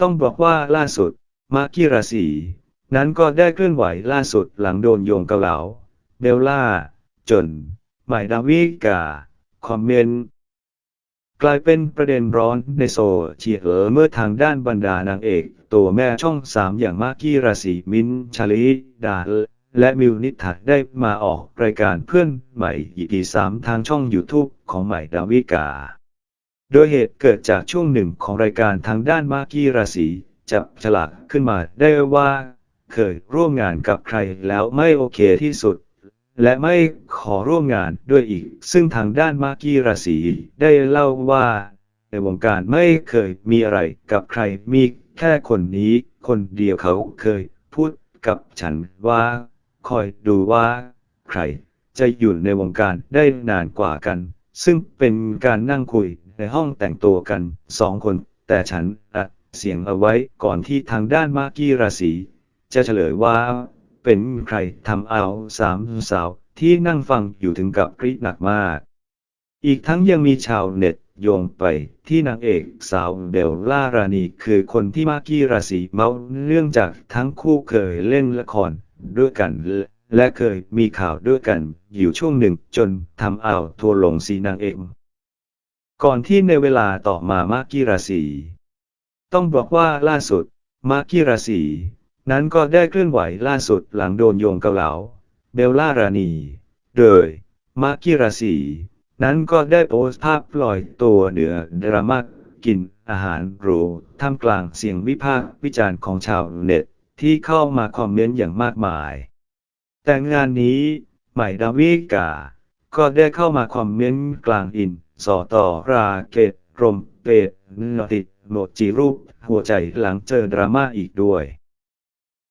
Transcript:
ต้องบอกว่าล่าสุด มาร์กิราศีนั้นก็ได้เคลื่อนไหวล่าสุดหลังโดนโยงเกาเหลาเบลล่า จน หม่ดาวิกา คอมเมนต์กลายเป็นประเด็นร้อนในโซเชียลเมื่อทางด้านบรรดานางเอก ตัวแม่ช่องสามอย่างมากกี้ราศีมินชาลิดาและมิวนิถาได้มาออกรายการเพื่อนใหม่ EP สามทางช่อง YouTube ของใหม่ดาวิกา โดยเหตุเกิดจากช่วงหนึ่งของรายการทางด้านมากกี้ราศีจับฉลากขึ้นมาได้ว่า เคยร่วมงานกับใครแล้วไม่โอเคที่สุด และไม่ขอร่วมงานด้วยอีก ซึ่งทางด้านมากกี้ราศีได้เล่าว่า ในวงการไม่เคยมีอะไรกับใครมีแค่คนนี้ คนเดียวเขาเคยพูดกับฉันว่า คอยดูว่า ใครจะอยู่ในวงการได้นานกว่ากัน ซึ่งเป็นการนั่งคุย ในห้องแต่งตัวกันสองคน แต่ฉันอัดเสียงเอาไว้ก่อนที่ทางด้านมากกี้ราศีจะเฉลยว่า เป็นใครทำเอาสามสาวที่นั่งฟังอยู่ถึงกับกรีดหนักมาก อีกทั้งยังมีชาวเน็ตโยงไปที่นางเอกสาวเบลล่ารานีคือคนที่มากกี้ราศีเมาเรื่องจากทั้งคู่เคยเล่นละครด้วยกัน และเคยมีข่าวด้วยกันอยู่ช่วงหนึ่งจนทำเอาทัวลงสีนางเอก ก่อนที่ในเวลาต่อมามากิราศีต้องบอกว่าล่าสุด มาร์กิราศีนั้นก็ได้เคลื่อนไหวล่าสุดหลังโดนโยงเกาเหลาเบลล่ารานีโดยมาร์กิราศีนั้นก็ได้โพสต์ภาพปล่อยตัวเหนือดราม่ากินอาหารหรูท่ามกลางเสียงวิพากษ์วิจารณ์ของชาวเน็ตที่เข้ามาคอมเมนต์อย่างมากมาย แต่งานนี้ใหม่ดาวิกา ก็ได้เข้ามาคอมเมนต์กลางอิน สอต่อราเกตรมเปดนติดโนจิรูป หัวใจหลังเจอดราม่าอีกด้วย